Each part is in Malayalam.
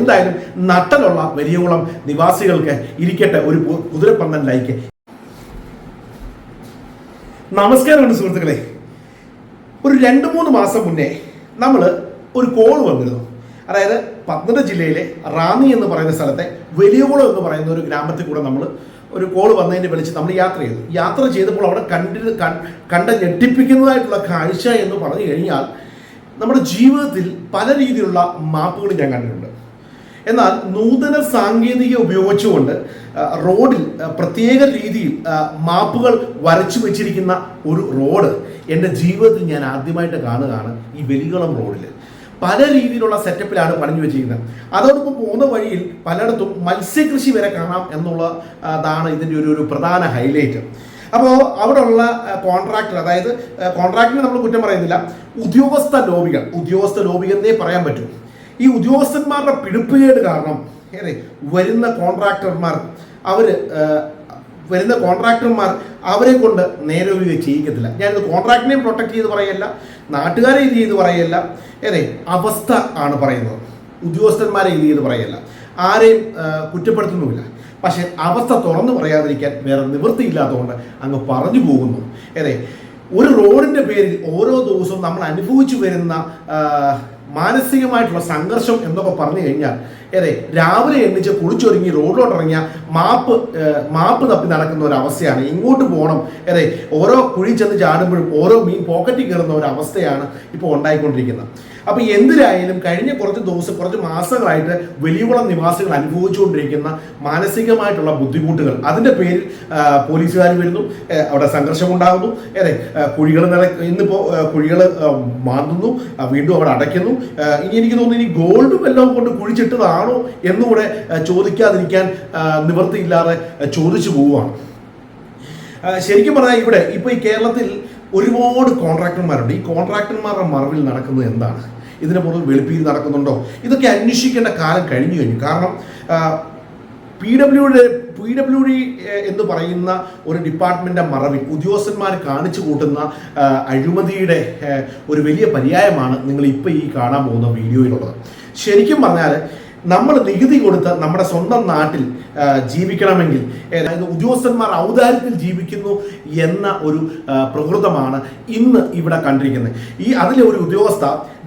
എന്തായാലും നട്ടലുള്ള വലിയകുളം നിവാസികൾക്ക് ഇരിക്കട്ടെ ഒരു കുതിരപ്പന്തൻ ലൈക്ക്. നമസ്കാരമാണ് സുഹൃത്തുക്കളെ. ഒരു രണ്ട് മൂന്ന് മാസം മുന്നേ നമ്മൾ ഒരു കോൾ വന്നിരുന്നു. അതായത് പത്തനംതിട്ട ജില്ലയിലെ റാന്നി എന്ന് പറയുന്ന സ്ഥലത്തെ വലിയകുളം എന്ന് പറയുന്ന ഒരു ഗ്രാമത്തിൽ കൂടെ നമ്മൾ ഒരു കോൾ വന്നതിന് വിളിച്ച് നമ്മൾ യാത്ര ചെയ്തു. യാത്ര ചെയ്തപ്പോൾ അവിടെ കണ്ടിന് കണ്ട ഞെട്ടിപ്പിക്കുന്നതായിട്ടുള്ള കാഴ്ച എന്ന് പറഞ്ഞു കഴിഞ്ഞാൽ നമ്മുടെ ജീവിതത്തിൽ പല രീതിയിലുള്ള മാപ്പുകൾ ഞാൻ കണ്ടിട്ടുണ്ട്. എന്നാൽ നൂതന സാങ്കേതിക ഉപയോഗിച്ചുകൊണ്ട് റോഡിൽ പ്രത്യേക രീതിയിൽ മാപ്പുകൾ വരച്ചു വെച്ചിരിക്കുന്ന ഒരു റോഡ് എന്റെ ജീവിതത്തിൽ ഞാൻ ആദ്യമായിട്ട് കാണുകയാണ് ഈ വെലികുളം റോഡിൽ പല രീതിയിലുള്ള സെറ്റപ്പിലാണ് പണിഞ്ഞു വെച്ചിരിക്കുന്നത്. അതോടൊപ്പം പോകുന്ന വഴിയിൽ പലയിടത്തും മത്സ്യകൃഷി വരെ കാണാം എന്നുള്ളതാണ് ഇതിന്റെ ഒരു ഒരു പ്രധാന ഹൈലൈറ്റ് അപ്പോൾ അവിടെയുള്ള കോൺട്രാക്ടർ അതായത് കോൺട്രാക്ടറിനെ നമ്മൾ കുറ്റം പറയുന്നില്ല. ഉദ്യോഗസ്ഥ ലോബികൾ ഉദ്യോഗസ്ഥ ലോബികൾ എന്നേ പറയാൻ പറ്റും. ഈ ഉദ്യോഗസ്ഥന്മാരുടെ പിടിപ്പുകേട് കാരണം വരുന്ന കോൺട്രാക്ടർമാർ അവർ വരുന്ന കോൺട്രാക്ടർമാർ അവരെ കൊണ്ട് നേരെ ഒരു ചെയ്യിക്കത്തില്ല. ഞാനിത് കോൺട്രാക്ടിനെയും പ്രൊട്ടക്ട് ചെയ്ത് പറയല്ല നാട്ടുകാരെ ഇത് ചെയ്ത് പറയല്ല ഏതെ അവസ്ഥ ആണ് പറയുന്നത്. ഉദ്യോഗസ്ഥന്മാരെ ഇത് ചെയ്ത് പറയല്ല. ആരെയും കുറ്റപ്പെടുത്തുന്നുമില്ല. പക്ഷെ അവസ്ഥ തുറന്നു പറയാതിരിക്കാൻ വേറെ നിവൃത്തിയില്ലാത്തതുകൊണ്ട് അങ്ങ് പറഞ്ഞു പോകുന്നു. ഏതെ ഒരു റോഡിന്റെ പേരിൽ ഓരോ ദിവസവും നമ്മൾ അനുഭവിച്ചു വരുന്ന മാനസികമായിട്ടുള്ള സംഘർഷം എന്നൊക്കെ പറഞ്ഞു കഴിഞ്ഞാൽ അതെ രാവിലെ എണ്ണിച്ച് കുളിച്ചൊരുങ്ങി റോഡിലോട്ട് ഇറങ്ങിയ മാപ്പ് മാപ്പ് തപ്പി നടക്കുന്ന ഒരു അവസ്ഥയാണ്. ഇങ്ങോട്ട് പോകണം. അതെ ഓരോ കുഴി ചെന്ന് ചാടുമ്പോഴും ഓരോ മീൻ പോക്കറ്റിൽ കയറുന്ന ഒരു അവസ്ഥയാണ് ഇപ്പോൾ ഉണ്ടായിക്കൊണ്ടിരിക്കുന്നത്. അപ്പൊ എന്തിനായാലും കഴിഞ്ഞ കുറച്ച് ദിവസം കുറച്ച് മാസങ്ങളായിട്ട് വലിയകുളം നിവാസികൾ അനുഭവിച്ചുകൊണ്ടിരിക്കുന്ന മാനസികമായിട്ടുള്ള ബുദ്ധിമുട്ടുകൾ. അതിന്റെ പേരിൽ പോലീസുകാർ വരുന്നു അവിടെ സംഘർഷം ഉണ്ടാകുന്നു അതെ കുഴികൾ നില ഇന്നിപ്പോ കുഴികൾ മാന്തുന്നു വീണ്ടും അവിടെ അടയ്ക്കുന്നു. ഇനി എനിക്ക് തോന്നുന്നു ഇനി ഗോൾഡ് വല്ലതും കൊണ്ട് കുഴിച്ചിട്ടതാണോ എന്നുകൂടെ ചോദിക്കാതിരിക്കാൻ നിവൃത്തിയില്ലാതെ ചോദിച്ചു പോവുകയാണ്. ശരിക്കും പറഞ്ഞാൽ ഇവിടെ ഇപ്പൊ ഈ കേരളത്തിൽ ഒരുപാട് കോൺട്രാക്ടർമാരുണ്ട്. ഈ കോൺട്രാക്ടർമാരുടെ മറവിൽ നടക്കുന്നത് എന്താണ്? ഇതിന് പുറത്ത് വെളുപ്പീര് നടക്കുന്നുണ്ടോ? ഇതൊക്കെ അന്വേഷിക്കേണ്ട കാലം കഴിഞ്ഞു കഴിഞ്ഞു. കാരണം പി ഡബ്ല്യുടെ പി ഡബ്ല്യു ഡി എന്ന് പറയുന്ന ഒരു ഡിപ്പാർട്ട്മെന്റെ മറവിൽ ഉദ്യോഗസ്ഥന്മാർ കാണിച്ചു കൂട്ടുന്ന അഴിമതിയുടെ ഒരു വലിയ പര്യായമാണ് നിങ്ങൾ ഇപ്പോൾ ഈ കാണാൻ പോകുന്ന വീഡിയോയിലുള്ളത്. ശരിക്കും പറഞ്ഞാൽ നമ്മൾ നികുതി കൊടുത്ത് നമ്മുടെ സ്വന്തം നാട്ടിൽ ജീവിക്കണമെങ്കിൽ അതായത് ഉദ്യോഗസ്ഥന്മാർ ഔദാര്യത്തിൽ ജീവിക്കുന്നു എന്ന ഒരു പ്രകൃതമാണ് ഇന്ന് ഇവിടെ കണ്ടിരിക്കുന്നത്. ഈ അതിലെ ഒരു ഉദ്യോഗസ്ഥ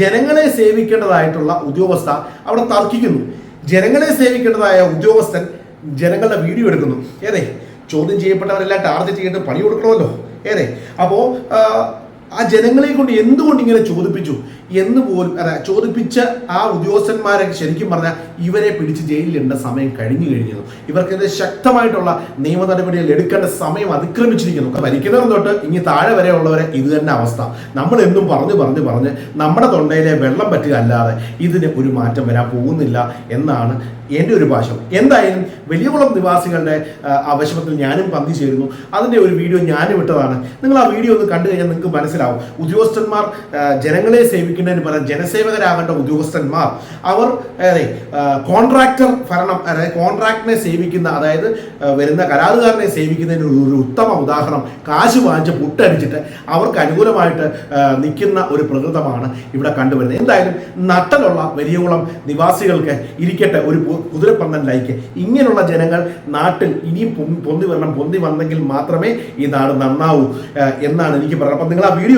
ജനങ്ങളെ സേവിക്കേണ്ടതായിട്ടുള്ള ഉദ്യോഗസ്ഥ അവിടെ തർക്കിക്കുന്നു. ജനങ്ങളെ സേവിക്കേണ്ടതായ ഉദ്യോഗസ്ഥൻ ജനങ്ങളുടെ വീഡിയോ എടുക്കുന്നു. ഏതെ ചോദ്യം ചെയ്യപ്പെട്ടവരെല്ലാം ടാർഗറ്റ് ചെയ്തിട്ട് പണി കൊടുക്കണമല്ലോ. ഏതെ അപ്പോൾ ആ ജനങ്ങളെ കൊണ്ട് എന്തുകൊണ്ട് ഇങ്ങനെ ചോദിപ്പിച്ചു? എന്ന് പോലും അല്ല ചോദിപ്പിച്ച ആ ഉദ്യോഗസ്ഥന്മാരെ ശരിക്കും പറഞ്ഞാൽ ഇവരെ പിടിച്ച് ജയിലിലിടേണ്ട സമയം കഴിഞ്ഞു കഴിഞ്ഞിരുന്നു ഇവർക്കെതിരെ ശക്തമായിട്ടുള്ള നിയമ നടപടികൾ എടുക്കേണ്ട സമയം അതിക്രമിച്ചിരിക്കുന്നു. ഭരിക്കുന്നവർ തൊട്ട് ഇനി താഴെ വരെ ഉള്ളവരെ ഇത് തന്നെ അവസ്ഥ. നമ്മൾ എന്നും പറഞ്ഞു പറഞ്ഞു പറഞ്ഞ് നമ്മുടെ തൊണ്ടയിലെ വെള്ളം പറ്റുക അല്ലാതെ ഇതിന് ഒരു മാറ്റം വരാൻ പോകുന്നില്ല എന്നാണ് എന്റെ ഒരു ഭാഷം എന്തായാലും വലിയകുളം നിവാസികളുടെ ആവശ്യത്തിൽ ഞാനും പങ്കുചേരുന്നു. അതിന്റെ ഒരു വീഡിയോ ഞാനും ഇട്ടതാണ്. നിങ്ങൾ ആ വീഡിയോ ഒന്ന് കണ്ടു കഴിഞ്ഞാൽ നിങ്ങൾക്ക് മനസ്സിലാവും. ഉദ്യോഗസ്ഥന്മാർ ജനങ്ങളെ സേവിക്കുന്നതിന് പകരം ജനസേവകരാകേണ്ട ഉദ്യോഗസ്ഥന്മാർ. അവർ അതെ കോൺട്രാക്ടർ ഭരണം അതായത് കോൺട്രാക്ടറിനെ സേവിക്കുന്ന അതായത് വരുന്ന കരാറുകാരനെ സേവിക്കുന്നതിന് ഒരു ഉത്തമ ഉദാഹരണം. കാശ് വാങ്ങിച്ച് പുട്ടടിച്ചിട്ട് അവർക്ക് അനുകൂലമായിട്ട് നിൽക്കുന്ന ഒരു പ്രകൃതമാണ് ഇവിടെ കണ്ടുവരുന്നത്. എന്തായാലും നട്ടലുള്ള വലിയകുളം നിവാസികൾക്ക് ഇരിക്കട്ടെ ഒരു കുതിരപ്പന്തൻ ലൈക്ക്. ഇങ്ങനെയുള്ള ജനങ്ങൾ നാട്ടിൽ ഇനിയും പൊന്തി വരണം പൊന്തി വന്നെങ്കിൽ മാത്രമേ ഈ നാട് നന്നാവൂ എന്നാണ് എനിക്ക് പറയുന്നത് അപ്പം നിങ്ങൾ ആ വീഡിയോ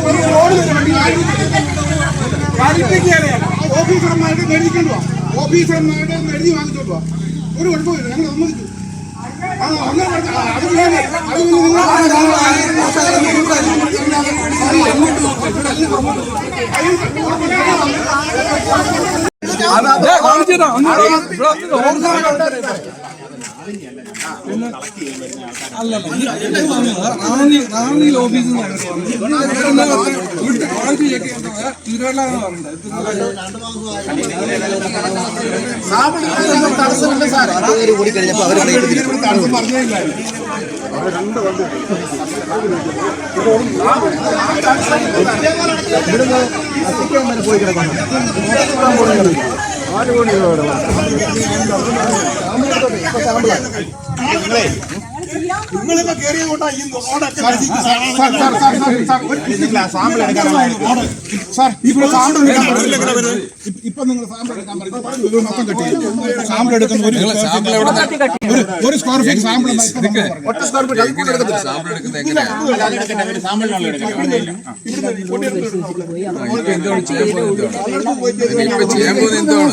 രേഖപ്പെടുത്തും ഓഫീസർമാരുടെ മേടിക്കൊണ്ട് ഓഫീസർമാരുടെ എഴുതി വാങ്ങിച്ചോണ്ട് വാ ഒരു കുഴപ്പമില്ല ഞങ്ങൾ സമ്മതിച്ചു അത് ഞാൻ- അത് റാന്നി റാന്നി ഓഫീസിൽ തടസ്സമില്ല സാർ കൂടി കഴിഞ്ഞപ്പോ അവർ തടസ്സം പറഞ്ഞില്ല? പോയി കിടക്കുന്നു നിങ്ങളിപ്പോ കയറിയത് കൊണ്ടാ ഈ ഓടൊക്കെ ഇപ്പൊ നിങ്ങൾ സാമ്പിൾ എടുക്കാൻ പറഞ്ഞു മൊത്തം കെട്ടി സാമ്പിൾ എടുക്കുന്ന ഒരു ഒരു- സ്ക്വയർ ഫീറ്റ് സാമ്പിൾ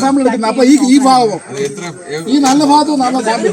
സാമ്പിൾ എടുക്കുന്നത് അപ്പൊ ഈ ഈ ഭാഗവും ഈ നല്ല ഭാഗത്തും നല്ല സാമ്പിൾ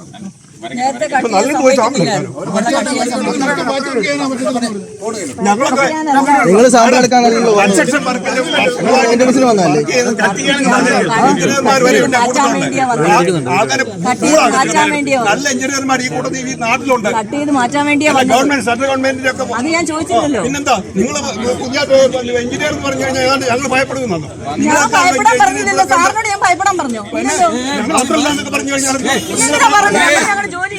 സമ്മതിക്കില്ലായിരുന്നു. നിങ്ങൾ സാമ്പിൾ എടുക്കാൻ വേണ്ടിയാ നല്ല എഞ്ചിനീയർമാർ ഈ കൂട്ടത്തിൽ ഈ നാട്ടിലുണ്ട് കട്ട് മാറ്റാൻ വേണ്ടിയാ വന്നത് ഗവൺമെന്റ് സെൻട്രൽ ഗവൺമെന്റിന്റെ ഒക്കെ അത് ഞാൻ ചോദിച്ചില്ലല്ലോ പിന്നെന്താ നിങ്ങൾ എഞ്ചിനീയർ എന്ന് പറഞ്ഞു കഴിഞ്ഞാൽ ഞങ്ങൾ ഭയപ്പെടുന്നു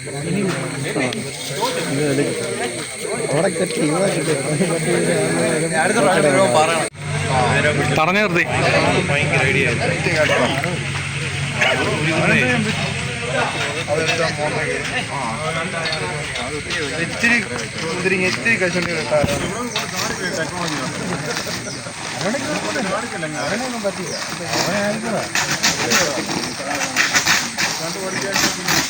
ഞാൻ ഭയപ്പെടാൻ പറഞ്ഞില്ലല്ലോ സാറിനോട് ഞാൻ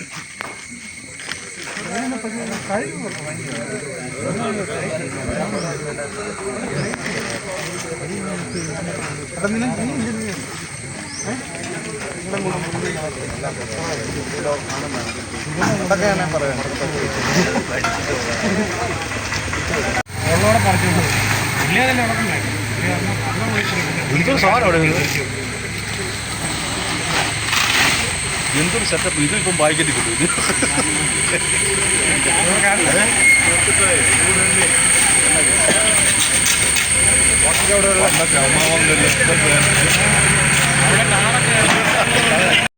അങ്ങനെ പറ്റുന്ന കഴിവ് അതൊക്കെ ഞാൻ പറയാം ഉള്ളോടെ പറഞ്ഞു ഇല്ലാതല്ലേ ഉറക്കം വേണം ഒരിക്കലും സാധനം അവിടെ എന്തൊരു സെറ്റപ്പ് ഇതിപ്പം പാക്കറ്റ് കിട്ടും ഇത്